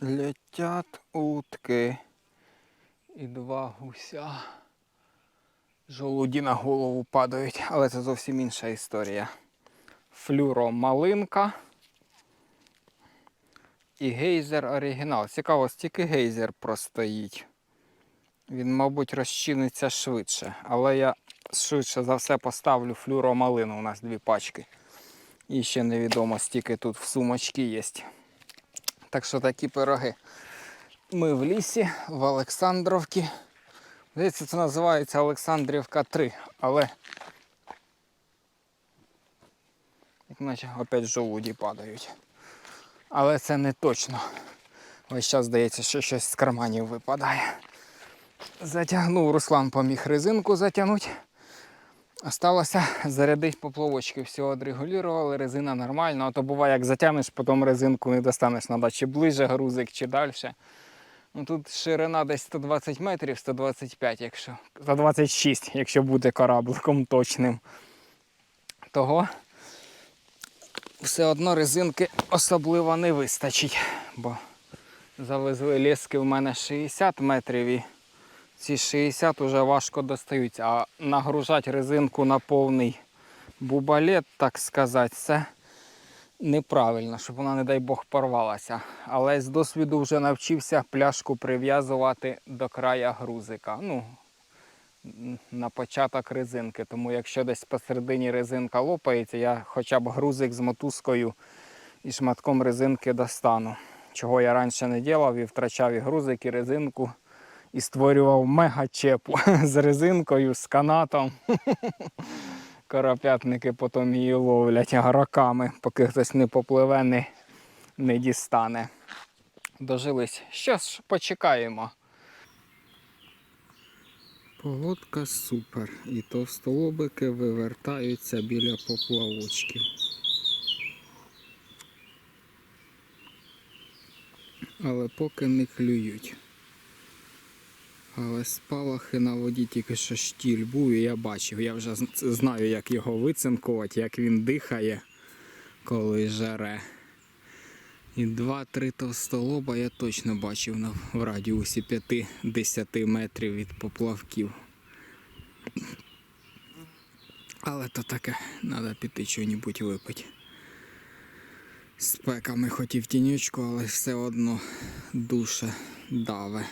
Летять утки. І два гуся. Жолуді на голову падають, але це зовсім інша історія. Флюромалинка і гейзер оригінал. Цікаво, стільки гейзер простоїть. Він, мабуть, розчиниться швидше. Але я швидше за все поставлю флюромалину. У нас дві пачки. І ще невідомо, стільки тут в сумочці є. Так що такі пироги. Ми в лісі, в Олександровці. Здається, це називається Олександрівка 3, але. Як наче опять жолуді падають. Але це не точно. Ось час здається, що щось з карманів випадає. Затягнув Руслан поміг резинку затягнути. Осталося зарядити поплавочки. Все отрегулювали, резина нормальна. А то буває, як затягнеш, потім резинку не достанеш. Треба чи ближче грузик, чи далі. Ну, тут ширина десь 120 метрів, 125, якщо 126, якщо буде корабликом точним. Того все одно резинки особливо не вистачить, бо завезли ліски в мене 60 метрів і ці 60 вже важко достаються. А нагружати резинку на повний бубалет, так сказати, це неправильно, щоб вона, не дай Бог, порвалася. Але з досвіду вже навчився пляшку прив'язувати до края грузика. Ну, на початок резинки. Тому якщо десь посередині резинка лопається, я хоча б грузик з мотузкою і шматком резинки достану. Чого я раніше не робив і втрачав і грузик, і резинку. І створював мега-чепу з резинкою, з канатом. Коропятники потім її ловлять роками, поки хтось не попливе, не, не дістане. Дожились. Що ж, почекаємо. Погодка супер. І товстолобики вивертаються біля поплавочків. Але поки не клюють. Але спалахи на воді тільки що штіль був, і я бачив. Я вже знаю, як його вицинкувати, як він дихає, коли жаре. І два-три товстолоба я точно бачив в радіусі 5-10 метрів від поплавків. Але то таке, треба піти чого-небудь випити. Спеками хотів тінючку, але все одно душе даве.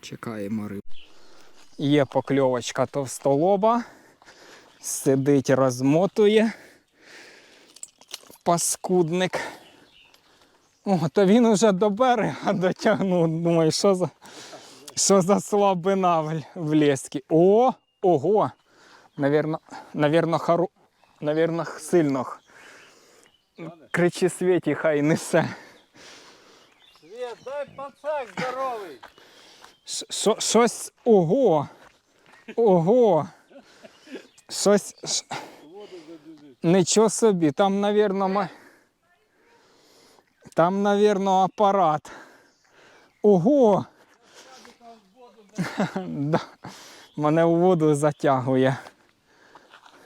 Чекаємо рибу. Є покльовочка товстолоба. Сидить, розмотує. Паскудник. О, то він уже до берега дотягнув. Думаю, що за, що за слабина в, в лєскі. О, ого! Навірно, навірно, хару, навірно, сильно. Кричи Світі, хай несе. Свет, дай пацак здоровий. Щось. Ого. Ого. Щось. Нічого собі. Там, навірно, ма... Там, навірно, апарат. Ого. Мене у воду затягує.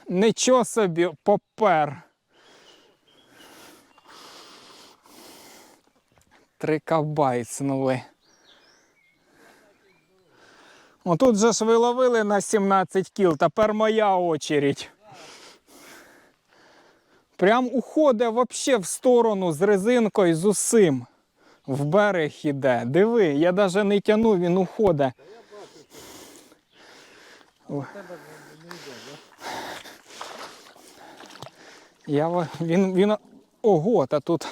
Нічого собі, попер. Три кабайцнули. Отут же ж ви ловили на 17 кіл, тепер моя очередь. Прям уходить вообще в сторону з резинкою, з усим. В берег іде. Диви, я навіть не тяну, він уходить. Я, він, він, ого, та тут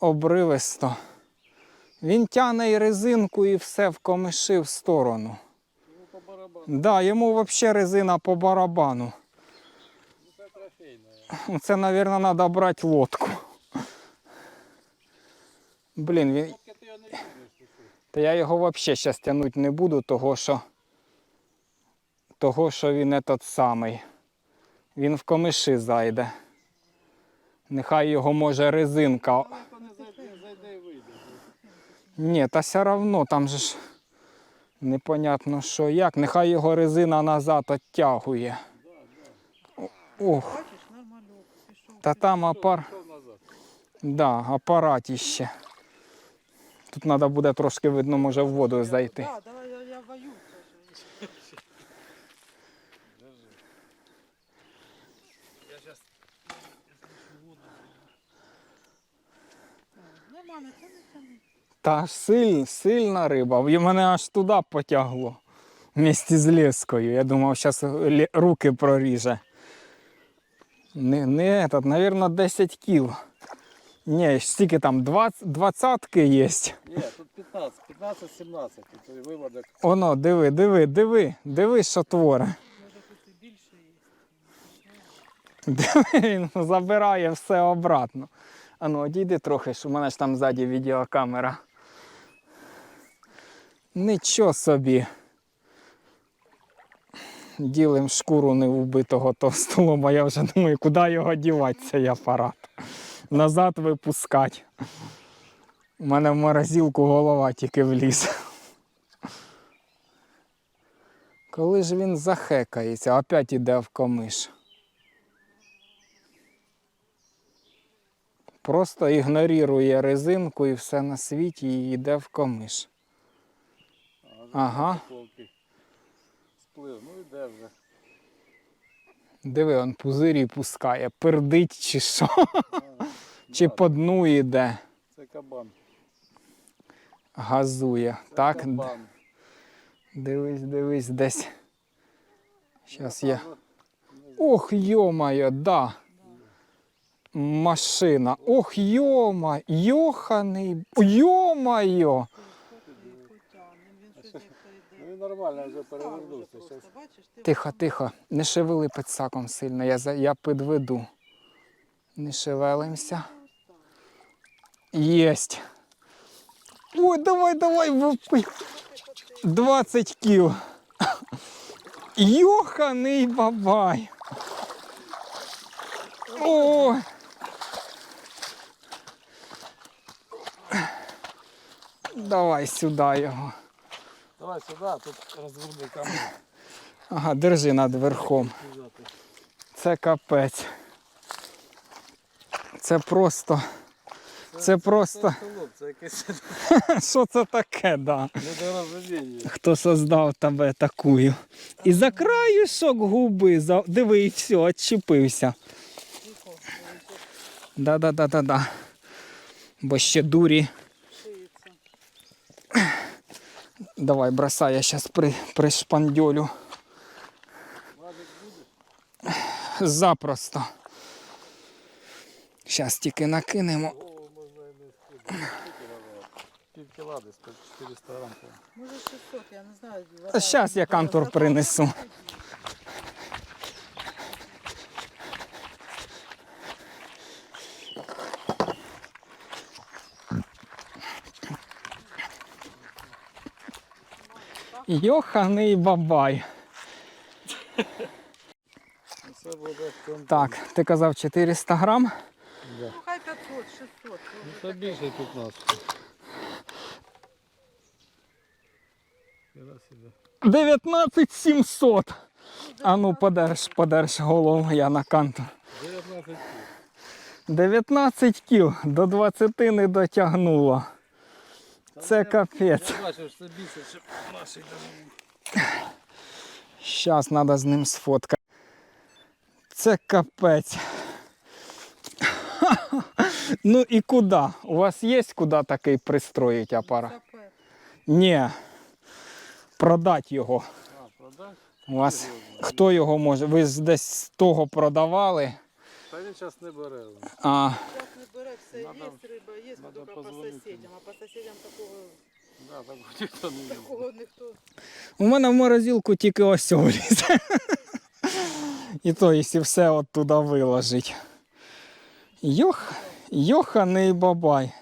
обривисто. Він тяне і резинку, і все в комиши в сторону. Барабану. Да, йому взагалі резина по барабану. Ну це трофейне. Це, мабуть, треба брати лодку. Блін, він... Поки ти його не візьмеш. Та я його взагалі зараз тягнути не буду, того що, того, що він этот самий. Він в комиші зайде. Нехай його може резинка. Ні, та все одно там же ж непонятно що як. Нехай його резина назад оттягує. Ох, та там апар... Да, апарат іще. Тут треба буде трошки видно, може в воду зайти. Да, давай я, я вою. теж. Я зараз Нема, не тяни, тяни. Та силь, сильна риба. І мене аж туди потягло. Вместе з лескою. Я думав, зараз руки проріже. Не, не этот, наверное, 10 кіл. Ні, стільки там 20, двадцятки є. Ні, тут 15, 15-17. Тут виводок. Оно, диви, диви, диви, диви, що творе. Диви, він забирає все обратно. Ану, одійди трохи, що в мене ж там ззаді відеокамера. Нічого собі. Ділим шкуру невбитого товстолома. Я вже думаю, куди його дівати, цей апарат. Назад випускати. У мене в морозилку голова тільки вліз. Коли ж він захекається, опять іде в комиш. Просто ігнорує резинку і все на світі і йде в комиш. Ага. Сплив, ну іде вже. Диви, он пузирі пускає, пердить чи що, Ага. чи Да, по дну йде, Це кабан. газує. Це Так, кабан. дивись, дивись, десь. Зараз я. Ох, йомайо, да. Машина. Ох, йома, йоханий, йомайо. Потягнем, він щось як Ну прийде. він нормально вже Став перевернувся. Щас Тихо, тихо, не шевели пицаком сильно, я, за- я підведу. Не шевелимося. Єсть. Ой, давай, давай, випий. 20 кіл. Йоханий бабай. О. Давай сюди його. Давай сюди, тут розверни камеру. Ага, держи над верхом. Це капець. Це просто. Це просто. Це якесь Що це таке, да? Хто создав тебе такую? І за краюшок губи, за... диви, і все, відчепився. Да-да-да-да-да. Бо ще дурі. шиється. Давай, бросай, я зараз при... пришпандюлю. Запросто. Зараз тільки накинемо. Скільки по 400 грамів. Може 600, я не знаю. Зараз щас я кантур принесу. Йоханий бабай. Це буде. Так, ти казав 400 грам. Ну хай 500, 600. Ну це більше 15. Хіра себе. 19 700. А ну подерж, подерж голову, я на кантор. 19 кіл. 19 кіл до 20 не дотягнуло. Наші даже. Зараз треба з ним сфоткати. Це капець. Ну і куди? У вас є куди такий пристроїть апарат? Ні. Продати його. У вас хто його може? Ви ж десь з того продавали. Та він зараз не бере. А, не бере, все Надо- є, риба є, надо тільки по позвонити. сусідям. А по сусідям такого, Да, так ніхто не їздить. такого ніхто. у мене в морозилку тільки ось влізе. І то, якщо все от туди виложить. Йох, йоханий бабай.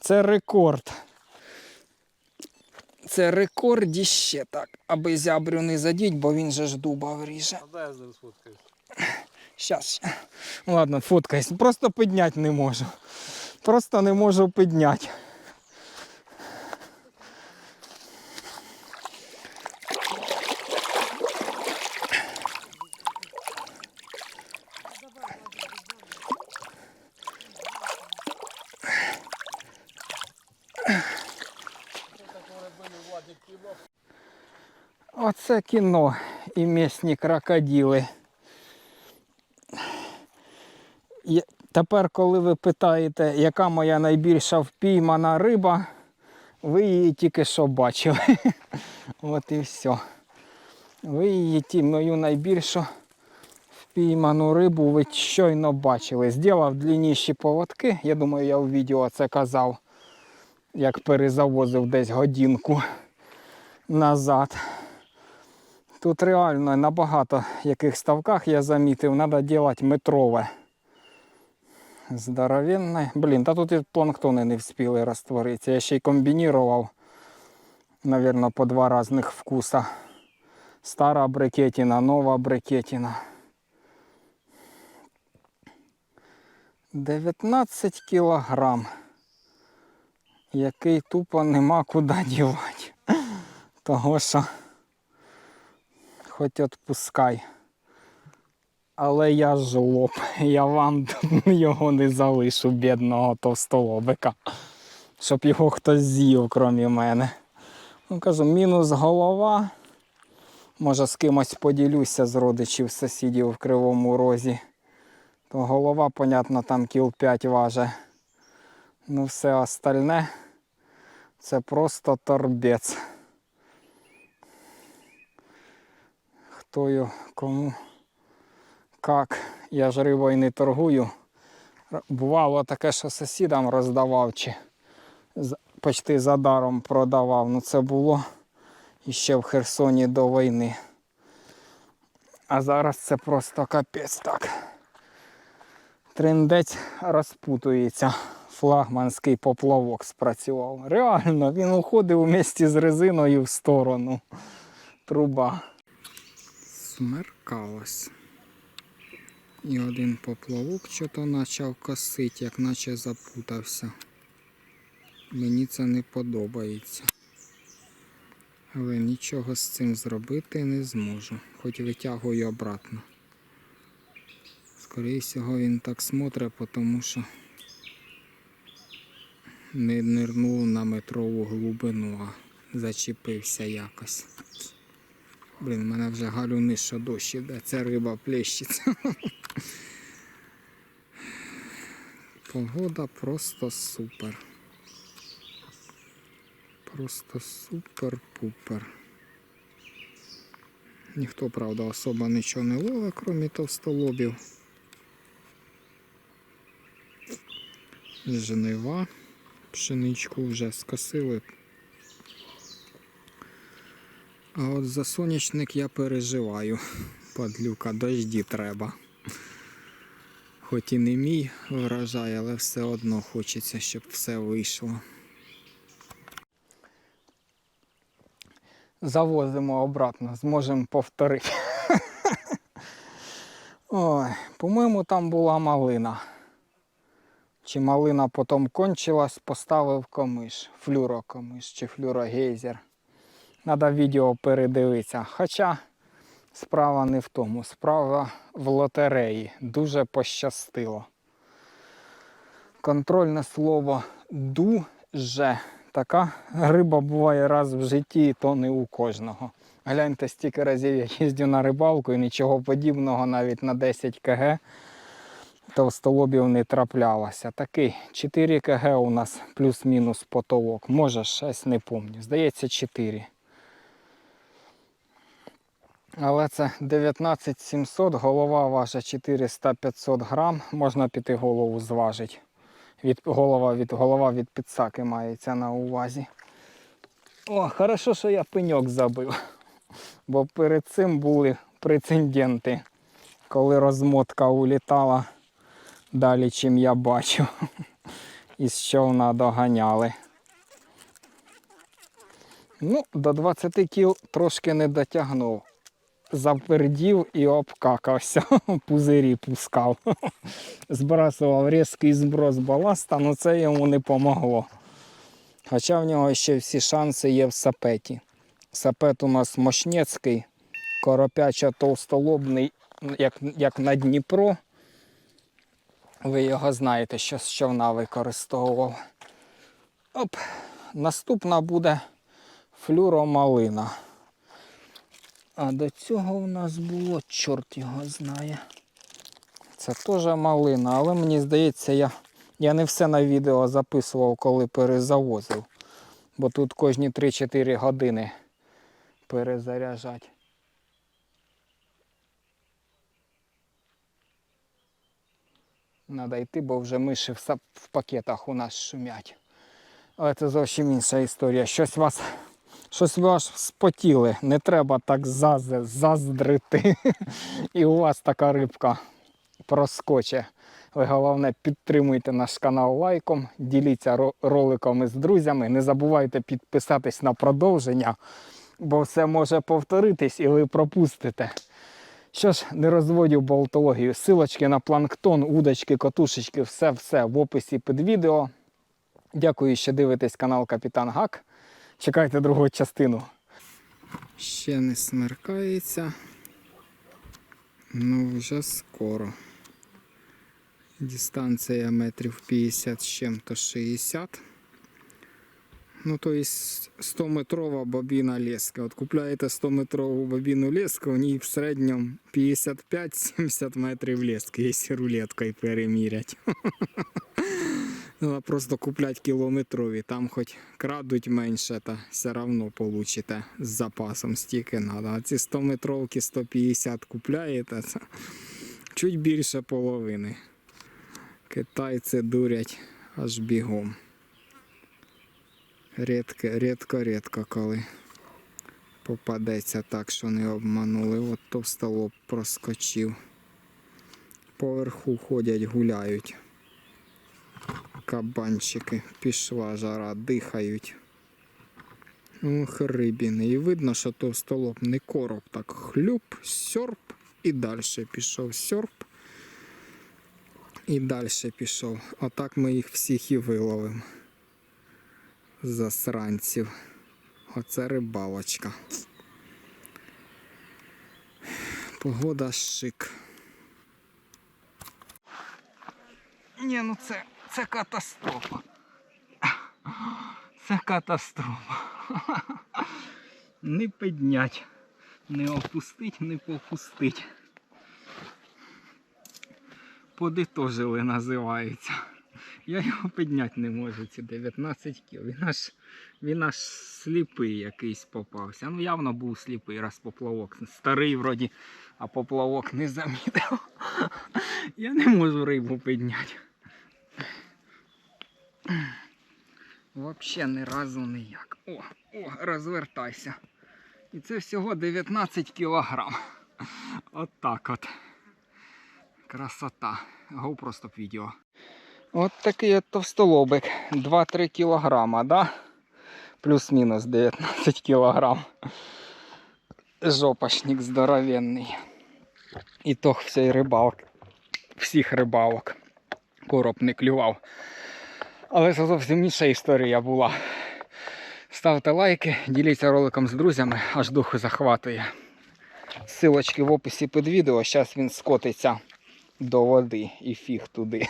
Це рекорд. Це рекордіще так, аби зябрю не задіть, бо він же ж дуба вріже. А дай я з ним сфоткаюсь. Щас. Ладно, фоткайся. Просто підняти не можу. Просто не можу підняти. Оце кіно і місні крокодили. Тепер, коли ви питаєте, яка моя найбільша впіймана риба, ви її тільки що бачили. От і все. Ви її ті мою найбільшу впійману рибу ви щойно бачили. Зділав длинніші поводки. Я думаю, я у відео це казав, як перезавозив десь годинку назад. Тут реально на багато яких ставках я замітив, треба робити метрове. Здоровенне. Блін, та тут і планктони не встигли розтворитися. Я ще й комбінував, мабуть, по два різних вкуса. Стара брикетина, нова брикетина. 19 кілограм, який тупо нема куди дівати. Того що хоч відпускай. Але я жлоб, я вам його не залишу, бідного товстолобика. Щоб його хтось з'їв, крім мене. Ну кажу, мінус голова. Може з кимось поділюся з родичів сусідів в Кривому Розі. То голова, понятно, там кіл 5 важить. Ну все остальне це просто торбець. Хто його, кому, як. Я ж рибою не торгую. Бувало таке, що сусідам роздавав чи почти за даром продавав. Ну це було іще в Херсоні до війни. А зараз це просто капець так. Трендець розпутується. Флагманський поплавок спрацював. Реально, він уходив вместе з резиною в сторону. Труба. Смеркалось. І один поплавок що-то почав косити, як наче запутався. Мені це не подобається. Але нічого з цим зробити не зможу, хоч витягую обратно. Скоріше всього він так смотрить, тому що не нирнув на метрову глибину, а зачепився якось. Блін, в мене вже галюни, що дощ іде, ця риба плещеться. Погода просто супер. Просто супер-пупер. Ніхто, правда, особо нічого не ловить, крім товстолобів. Жнива. Пшеничку вже скосили. А от за сонячник я переживаю. Падлюка, дожді треба. Хоч і не мій врожай, але все одно хочеться, щоб все вийшло. Завозимо обратно, зможемо повторити. Ой, по-моєму, там була малина. Чи малина потім кончилась, поставив комиш, флюрокомиш чи флюрогейзер. Треба відео передивитися. Хоча справа не в тому, справа в лотереї. Дуже пощастило. Контрольне слово дуже. Така риба буває раз в житті, і то не у кожного. Гляньте, стільки разів я їздю на рибалку і нічого подібного навіть на 10 кг товстолобів не траплялося. Такий 4 кг у нас плюс-мінус потолок. Може 6, не пам'ятаю. Здається, 4. Але це 19700, голова важить 400-500 грам. Можна піти голову зважити. Від, голова, від, голова від підсаки мається на увазі. О, хорошо, що я пеньок забив. Бо перед цим були прецеденти, коли розмотка улітала далі, чим я бачив. І з човна доганяли. Ну, до 20 кіл трошки не дотягнув. Запердів і обкакався, пузирі пускав. Збрасував різкий зброс баласта, але це йому не помогло. Хоча в нього ще всі шанси є в сапеті. Сапет у нас мощнецький, коропяча товстолобний, як, як на Дніпро. Ви його знаєте, що з човна використовував. Оп, Наступна буде флюромалина. А до цього в нас було, чорт його знає. Це теж малина, але мені здається, я, я не все на відео записував, коли перезавозив. Бо тут кожні 3-4 години перезаряджать. Надо йти, бо вже миші в пакетах у нас шумять. Але це зовсім інша історія. Щось вас, щось ви аж спотіли. Не треба так зазе, заздрити. І у вас така рибка проскоче. Ви головне підтримуйте наш канал лайком, діліться роликами з друзями. Не забувайте підписатись на продовження, бо все може повторитись і ви пропустите. Що ж, не розводю болтологію. Силочки на планктон, удочки, котушечки, все-все в описі під відео. Дякую, що дивитесь канал Капітан Гак. Чекайте другу частину. Ще не смеркається. Ну, вже скоро. Дистанція метрів 50 з чим-то 60. Ну, то є 100-метрова бобіна леска. От купляєте 100-метрову бобіну леску, у ній в середньому 55-70 метрів лески, якщо рулеткою перемірять. Треба просто купляти кілометрові, там хоч крадуть менше, та все одно получите з запасом стільки треба. А ці 100 метровки 150 купляєте, це чуть більше половини. Китайці дурять аж бігом. Рідко, рідко, рідко, коли попадеться так, що не обманули. От товстолоб проскочив. Поверху ходять, гуляють. Кабанчики, пішла жара, дихають. Ох, рибіни. І видно, що товстолоб не короб, так хлюп, сьорп і далі пішов сьорп. І далі пішов. Отак ми їх всіх і виловимо. Засранців. Оце рибалочка. Погода шик. Ні, ну це, це катастрофа. Це катастрофа. Не піднять, не опустить, не попустить. Подитожили називається. Я його підняти не можу, ці 19 кіл. Він аж, він аж сліпий якийсь попався. Ну явно був сліпий, раз поплавок. Старий вроді, а поплавок не замітив. Я не можу рибу підняти. Вообще ні разу ніяк. О, о, розвертайся. І це всього 19 кілограм. От так от. Красота. GoPro стоп відео. От такий от товстолобик. 2-3 кілограма, да? Плюс-мінус 19 кілограм. Жопашник здоровенний. Ітог всієї рибалки. Всіх рибалок. Короб не клював. Але це зовсім інша історія була. Ставте лайки, діліться роликом з друзями, аж духу захватує. Силочки в описі під відео. Зараз він скотиться до води і фіг туди.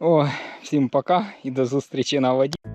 О, всім пока і до зустрічі на воді.